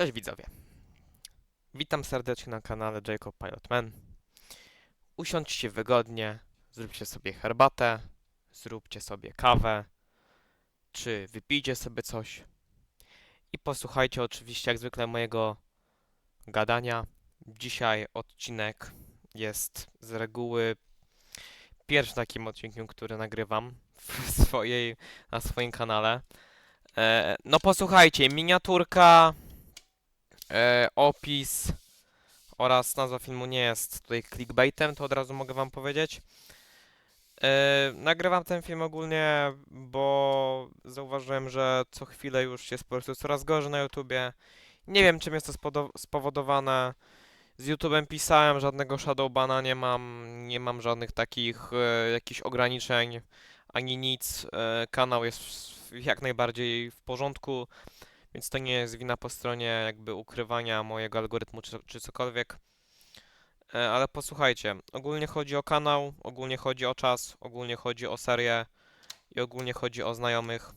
Cześć widzowie. Witam serdecznie na kanale Jacob Pilotman. Usiądźcie wygodnie, zróbcie sobie herbatę, zróbcie sobie kawę, czy wypijcie sobie coś i posłuchajcie oczywiście jak zwykle mojego gadania. Dzisiaj odcinek jest z reguły pierwszym takim odcinkiem, który nagrywam w swojej, na swoim kanale. E, no posłuchajcie, miniaturka, e, opis oraz nazwa filmu nie jest tutaj clickbaitem, to od razu mogę wam powiedzieć. E, nagrywam ten film ogólnie, bo zauważyłem, że co chwilę już jest po prostu coraz gorzej na YouTubie. Nie wiem czym jest to spowodowane. Z YouTubem pisałem, żadnego shadowbana nie mam, nie mam żadnych takich e, jakichś ograniczeń, ani nic. E, kanał jest w- jak najbardziej w porządku. Więc to nie jest wina po stronie jakby ukrywania mojego algorytmu czy, czy cokolwiek. E, Ale posłuchajcie, ogólnie chodzi o kanał, ogólnie chodzi o czas, ogólnie chodzi o serię i ogólnie chodzi o znajomych,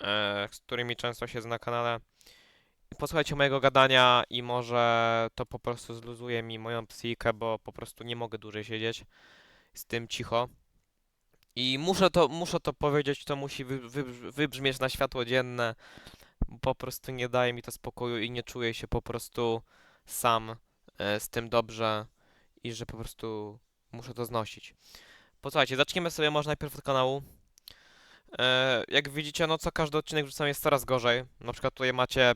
e, z którymi często siedzę na kanale. Posłuchajcie mojego gadania i może to po prostu zluzuje mi moją psychikę, bo po prostu nie mogę dłużej siedzieć z tym cicho. I muszę to, muszę to powiedzieć, to musi wy, wy, wybrzmieć na światło dzienne po prostu nie daje mi to spokoju i nie czuję się po prostu sam e, z tym dobrze i że po prostu muszę to znosić. Posłuchajcie, zaczniemy sobie może najpierw od kanału. E, jak widzicie, no co każdy odcinek wrzucam jest coraz gorzej. Na przykład tutaj macie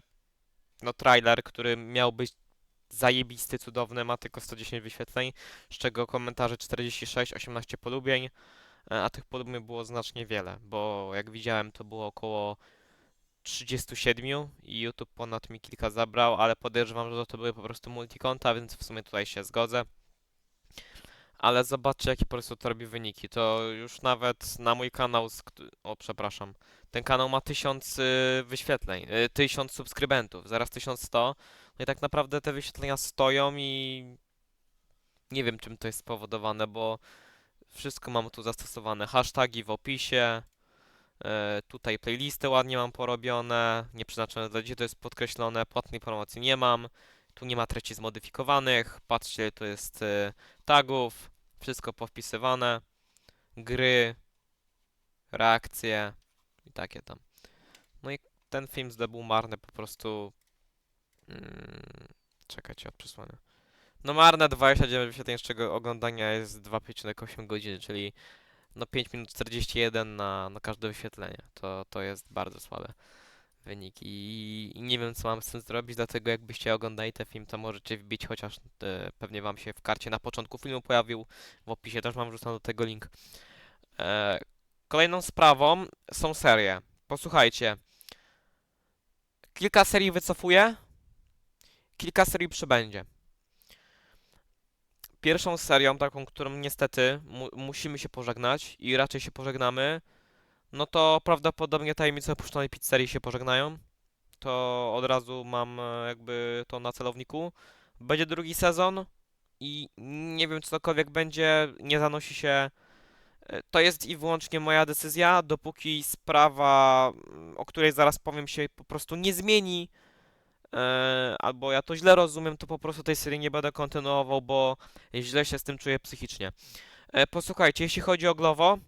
no trailer, który miał być zajebisty, cudowny, ma tylko 110 wyświetleń, z czego komentarze 46, 18 polubień, e, a tych polubień było znacznie wiele, bo jak widziałem to było około 37 i YouTube ponad mi kilka zabrał, ale podejrzewam, że to były po prostu multikonta, więc w sumie tutaj się zgodzę. Ale zobaczcie, jakie po prostu to robi wyniki. To już nawet na mój kanał, o przepraszam, ten kanał ma 1000 y, wyświetleń, y, 1000 subskrybentów, zaraz 1100. No i tak naprawdę te wyświetlenia stoją i nie wiem czym to jest spowodowane, bo wszystko mam tu zastosowane. Hasztagi w opisie, tutaj playlisty ładnie mam porobione, nieprzeznaczone dla dzieci to jest podkreślone, płatnej promocji nie mam, tu nie ma treści zmodyfikowanych, patrzcie, to jest e, tagów, wszystko powpisywane, gry, reakcje i takie tam. No i ten film zdobył marne po prostu, mm, czekajcie, od przesłania. No marne 29 wyświetleń, z czego oglądania jest 2,8 godziny, czyli no 5 minut 41 na, na każde wyświetlenie. To, to jest bardzo słabe wyniki I, i nie wiem co mam z tym zrobić, dlatego jakbyście oglądali ten film, to możecie wbić, chociaż e, pewnie wam się w karcie na początku filmu pojawił, w opisie też mam wrzucony do tego link. E, kolejną sprawą są serie. Posłuchajcie. Kilka serii wycofuję, kilka serii przybędzie. Pierwszą serią, taką, którą niestety mu musimy się pożegnać i raczej się pożegnamy, no to prawdopodobnie tajemnice opuszczonej pizzerii się pożegnają. To od razu mam e, jakby to na celowniku. Będzie drugi sezon i nie wiem, cokolwiek będzie, nie zanosi się. e, To jest i wyłącznie moja decyzja, dopóki sprawa, mm, o której zaraz powiem, się po prostu nie zmieni, albo ja to źle rozumiem, to po prostu tej serii nie będę kontynuował, bo źle się z tym czuję psychicznie. E, posłuchajcie, jeśli chodzi o Glovo,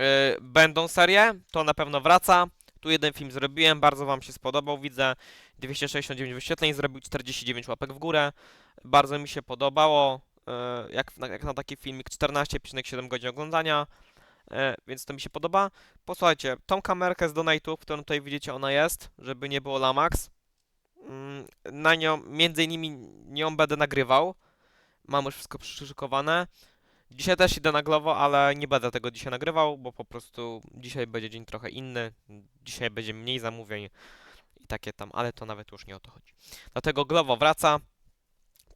e, będą serie, to na pewno wraca. Tu jeden film zrobiłem, bardzo Wam się spodobał, widzę 269 wyświetleń, zrobił 49 łapek w górę. Bardzo mi się podobało, e, jak, na, jak na taki filmik 14,7 godzin oglądania, e, więc to mi się podoba. Posłuchajcie, tą kamerkę z donate'ów, którą tutaj widzicie, ona jest, żeby nie było Lamax. Mm, Na nią, między innymi nią będę nagrywał. Mam już wszystko przyszykowane. Dzisiaj też idę na Glovo, ale nie będę tego dzisiaj nagrywał, bo po prostu dzisiaj będzie dzień trochę inny. Dzisiaj będzie mniej zamówień i takie tam, ale to nawet już nie o to chodzi. Dlatego Glovo wraca.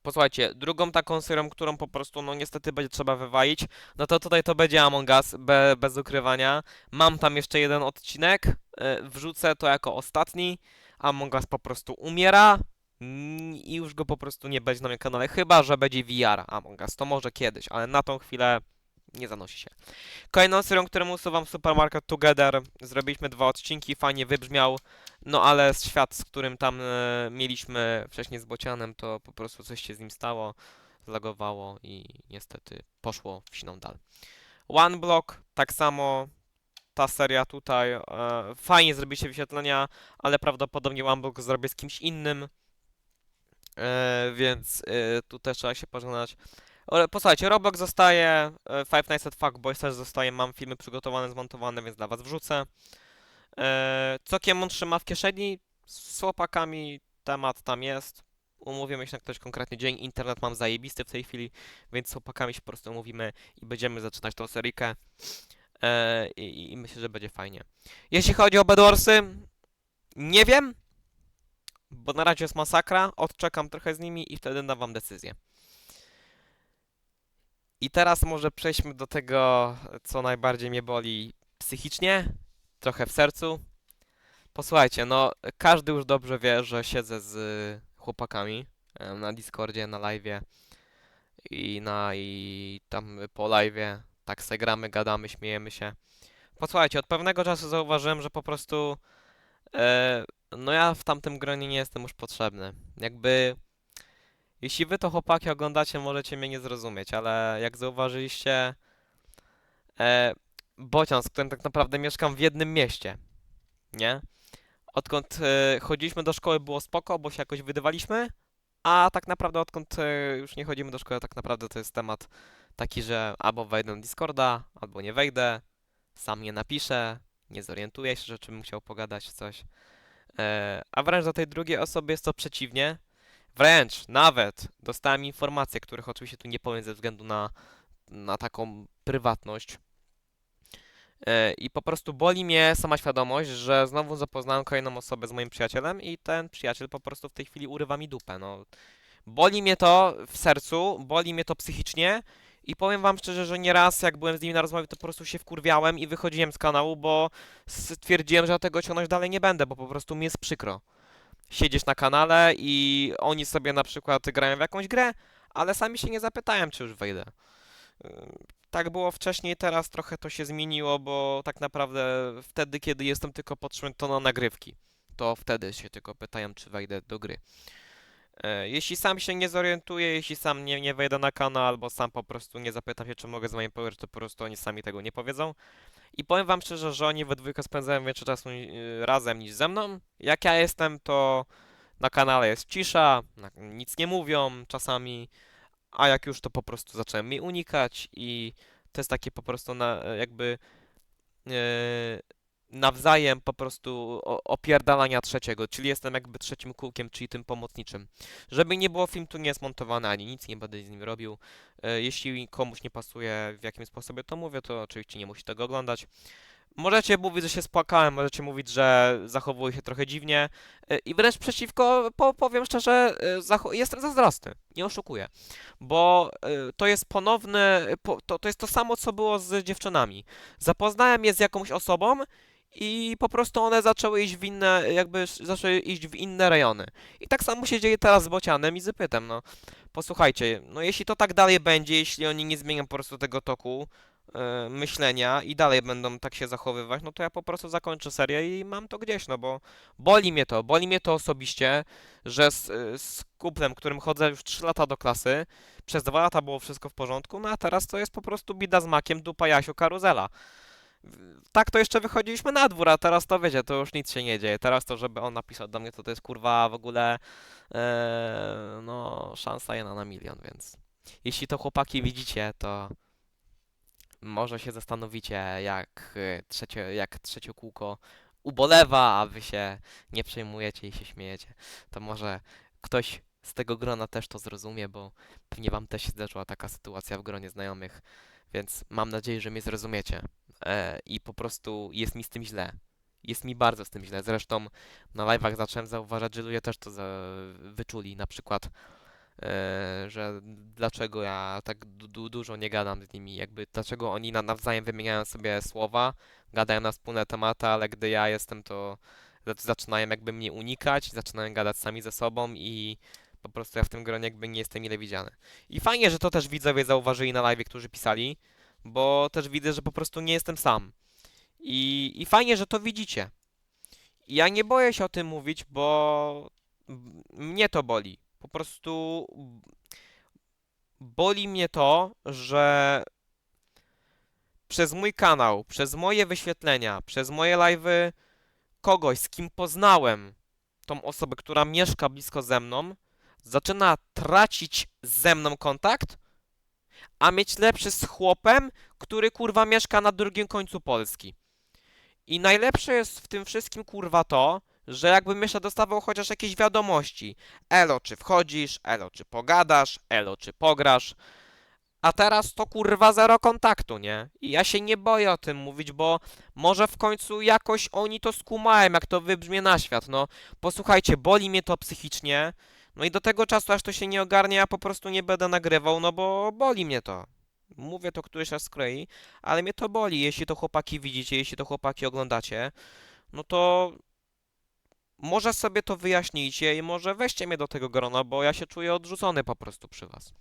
Posłuchajcie, drugą taką serią, którą po prostu, no niestety będzie trzeba wywalić, no to tutaj to będzie Among Us, be, bez ukrywania. Mam tam jeszcze jeden odcinek, e, wrzucę to jako ostatni. Among Us po prostu umiera i już go po prostu nie będzie na moim kanale, chyba że będzie VR Among Us, to może kiedyś, ale na tą chwilę nie zanosi się. Kolejną serią, którą usuwam Supermarket Together, zrobiliśmy dwa odcinki, fajnie wybrzmiał, No ale świat, z którym tam e, mieliśmy wcześniej z Bocianem, to po prostu coś się z nim stało, zlagowało i niestety poszło w siną dal. One Block, tak samo ta seria tutaj, e, fajnie zrobiliście wyświetlenia, ale prawdopodobnie Block zrobię z kimś innym, e, więc e, tu też trzeba się pożegnać. Ale posłuchajcie, Roblox zostaje, Five Nights at Fuckboys też zostaje, mam filmy przygotowane, zmontowane, więc dla was wrzucę. E, co Kiemon trzyma w kieszeni? Z chłopakami temat tam jest. Umówimy się na ktoś konkretny dzień. Internet mam zajebisty w tej chwili, więc z chłopakami się po prostu umówimy i będziemy zaczynać tą serikę. E, i, I myślę, że będzie fajnie. Jeśli chodzi o Bedwarsy, nie wiem, bo na razie jest masakra. Odczekam trochę z nimi i wtedy dam wam decyzję. I teraz może przejdźmy do tego, co najbardziej mnie boli psychicznie, trochę w sercu. Posłuchajcie, no każdy już dobrze wie, że siedzę z chłopakami em, na Discordzie, na live'ie i na i tam po live'ie tak se gramy, gadamy, śmiejemy się. Posłuchajcie, od pewnego czasu zauważyłem, że po prostu e, no ja w tamtym gronie nie jestem już potrzebny. Jakby jeśli wy to chłopaki oglądacie, możecie mnie nie zrozumieć, ale jak zauważyliście e, Bocian, z którym tak naprawdę mieszkam w jednym mieście, nie? Odkąd e, chodziliśmy do szkoły było spoko, bo się jakoś wydawaliśmy, a tak naprawdę odkąd e, już nie chodzimy do szkoły, tak naprawdę to jest temat taki, że albo wejdę na Discorda, albo nie wejdę, sam nie napiszę, nie zorientuję się, że czym chciał pogadać coś. E, a wręcz do tej drugiej osoby jest to przeciwnie. Wręcz, nawet dostałem informacje, których oczywiście tu nie powiem ze względu na, na taką prywatność. E, I po prostu boli mnie sama świadomość, że znowu zapoznałem kolejną osobę z moim przyjacielem i ten przyjaciel po prostu w tej chwili urywa mi dupę. No, boli mnie to w sercu, boli mnie to psychicznie i powiem wam szczerze, że nieraz jak byłem z nimi na rozmowie, to po prostu się wkurwiałem i wychodziłem z kanału, bo stwierdziłem, że tego ciągnąć dalej nie będę, bo po prostu mi jest przykro. Siedzieć na kanale i oni sobie na przykład grają w jakąś grę, ale sami się nie zapytałem, czy już wejdę. Tak było wcześniej, teraz trochę to się zmieniło, bo tak naprawdę wtedy, kiedy jestem tylko to na nagrywki, to wtedy się tylko pytają, czy wejdę do gry. E, Jeśli sam się nie zorientuję, jeśli sam nie, nie wejdę na kanał, albo sam po prostu nie zapytam się, czy mogę z moim power, to po prostu oni sami tego nie powiedzą. I powiem wam szczerze, że oni we dwójkę spędzają więcej czasu y, razem niż ze mną. Jak ja jestem, to na kanale jest cisza, nic nie mówią czasami, a jak już to po prostu zacząłem mnie unikać i to jest takie po prostu na, jakby e, nawzajem po prostu opierdalania trzeciego, czyli jestem jakby trzecim kółkiem, czyli tym pomocniczym. Żeby nie było, film tu nie jest montowany, ani nic nie będę z nim robił. E, Jeśli komuś nie pasuje w jakimś sposobie, to mówię, to oczywiście nie musi tego oglądać. Możecie mówić, że się spłakałem, możecie mówić, że zachowuję się trochę dziwnie e, i wręcz przeciwko, po, powiem szczerze, zacho- jestem zazdrosny, nie oszukuję, bo e, to jest ponowny, po, to, to jest to samo, co było z dziewczynami. Zapoznałem je z jakąś osobą i po prostu one zaczęły iść w inne, jakby zaczęły iść w inne rejony. I tak samo się dzieje teraz z Bocianem i z Pytem, no. Posłuchajcie, no jeśli to tak dalej będzie, jeśli oni nie zmienią po prostu tego toku myślenia i dalej będą tak się zachowywać, no to ja po prostu zakończę serię i mam to gdzieś, no bo boli mnie to, boli mnie to osobiście, że z, e, z kuplem, którym chodzę już 3 lata do klasy, przez 2 lata było wszystko w porządku, no a teraz to jest po prostu bida z makiem, dupa Jasiu, karuzela. Tak to jeszcze wychodziliśmy na dwór, a teraz to wiecie, to już nic się nie dzieje. Teraz to, żeby on napisał do mnie, to to jest kurwa w ogóle e, no szansa jedna na milion, więc jeśli to chłopaki widzicie, to może się zastanowicie, jak e, trzecie, jak trzecie kółko ubolewa, a wy się nie przejmujecie i się śmiejecie. To może ktoś z tego grona też to zrozumie, bo pewnie wam też się zdarzyła taka sytuacja w gronie znajomych, więc mam nadzieję, że mnie zrozumiecie. E, I po prostu jest mi z tym źle. Jest mi bardzo z tym źle. Zresztą na live'ach zacząłem zauważać, że ludzie też to za, wyczuli. Na przykład, że dlaczego ja tak du, du, dużo nie gadam z nimi, jakby dlaczego oni na, nawzajem wymieniają sobie słowa, gadają na wspólne tematy, ale gdy ja jestem, to zac- zaczynają jakby mnie unikać, zaczynają gadać sami ze sobą i po prostu ja w tym gronie jakby nie jestem mile widziany. I fajnie, że to też widzowie zauważyli na live, którzy pisali, bo też widzę, że po prostu nie jestem sam. I, I fajnie, że to widzicie. Ja nie boję się o tym mówić, bo mnie to boli. Po prostu boli mnie to, że przez mój kanał, przez moje wyświetlenia, przez moje live'y kogoś, z kim poznałem tą osobę, która mieszka blisko ze mną, zaczyna tracić ze mną kontakt, a mieć lepszy z chłopem, który kurwa mieszka na drugim końcu Polski. I najlepsze jest w tym wszystkim kurwa to, że jakbym jeszcze dostawał chociaż jakieś wiadomości. Elo, czy wchodzisz? Elo, czy pogadasz? Elo, czy pograsz? A teraz to kurwa zero kontaktu, nie? I ja się nie boję o tym mówić, bo może w końcu jakoś oni to skumają, jak to wybrzmie na świat, no. Posłuchajcie, boli mnie to psychicznie, no i do tego czasu, aż to się nie ogarnie, ja po prostu nie będę nagrywał, no bo boli mnie to. Mówię to któryś raz z kolei, ale mnie to boli. Jeśli to chłopaki widzicie, jeśli to chłopaki oglądacie, no to może sobie to wyjaśnijcie i może weźcie mnie do tego grona, bo ja się czuję odrzucony po prostu przy was.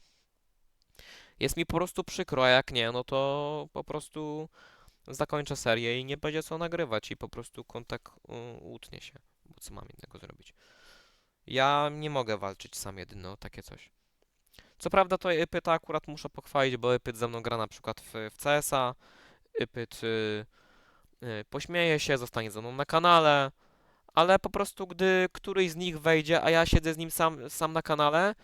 Jest mi po prostu przykro, a jak nie, no to po prostu zakończę serię i nie będzie co nagrywać i po prostu kontakt y, utnie się, bo co mam innego zrobić. Ja nie mogę walczyć sam jedyny o takie coś. Co prawda to Epyta akurat muszę pochwalić, bo Epyt ze mną gra na przykład w, w CS-a, Epyt y, y, pośmieje się, zostanie ze mną na kanale, ale po prostu gdy któryś z nich wejdzie, a ja siedzę z nim sam, sam na kanale,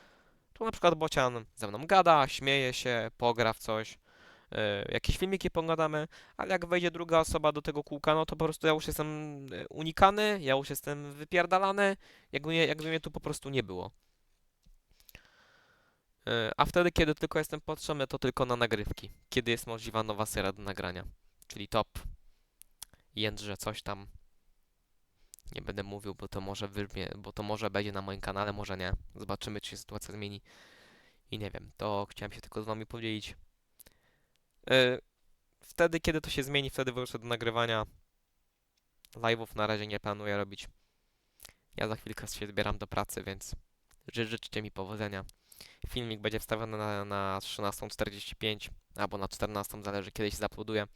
to na przykład Bocian ze mną gada, śmieje się, pogra w coś, y, jakieś filmiki pogadamy, ale jak wejdzie druga osoba do tego kółka, no to po prostu ja już jestem y, unikany, ja już jestem wypierdalany, jakby, mnie- jakby mnie tu po prostu nie było. Y, A wtedy, kiedy tylko jestem potrzebny, to tylko na nagrywki. Kiedy jest możliwa nowa seria do nagrania. Czyli top. Jędrze coś tam. Nie będę mówił, bo to może bo to może będzie na moim kanale, może nie. Zobaczymy, czy się sytuacja zmieni. I nie wiem, to chciałem się tylko z wami podzielić. Y, Wtedy, kiedy to się zmieni, wtedy wrócę do nagrywania. Live'ów na razie nie planuję robić. Ja za chwilkę się zbieram do pracy, więc ży- życzcie mi powodzenia. Filmik będzie wstawiony na, na 13.45 albo na 14.00, zależy kiedy się zaploduje.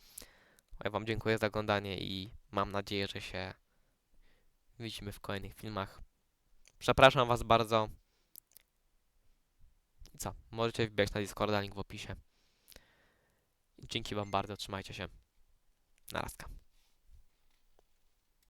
Ja Wam dziękuję za oglądanie i mam nadzieję, że się widzimy w kolejnych filmach. Przepraszam Was bardzo. I co? Możecie wbiegać na Discorda, link w opisie. Dzięki Wam bardzo, trzymajcie się. Narazka.